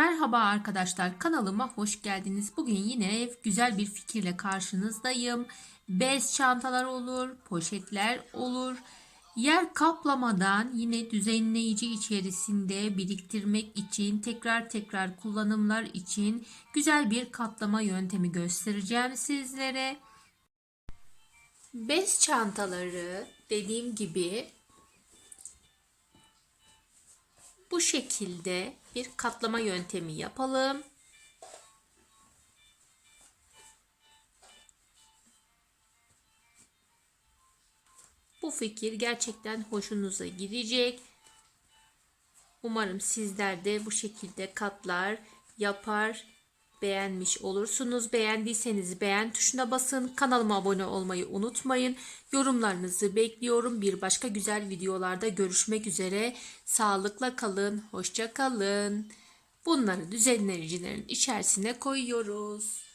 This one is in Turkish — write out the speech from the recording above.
Merhaba arkadaşlar kanalıma hoş geldiniz. Bugün yine güzel bir fikirle karşınızdayım. Bez çantalar olur, poşetler olur. Yer kaplamadan yine düzenleyici içerisinde biriktirmek için tekrar tekrar kullanımlar için güzel bir katlama yöntemi göstereceğim sizlere. Bez çantaları dediğim gibi bu şekilde bir katlama yöntemi yapalım. Bu fikir gerçekten hoşunuza gidecek. Umarım sizler de bu şekilde katlar, yapar, beğenmiş olursunuz. Beğendiyseniz beğen tuşuna basın. Kanalıma abone olmayı unutmayın. Yorumlarınızı bekliyorum. Bir başka güzel videolarda görüşmek üzere. Sağlıkla kalın, hoşça kalın. Bunları düzenleyicilerin içerisine koyuyoruz.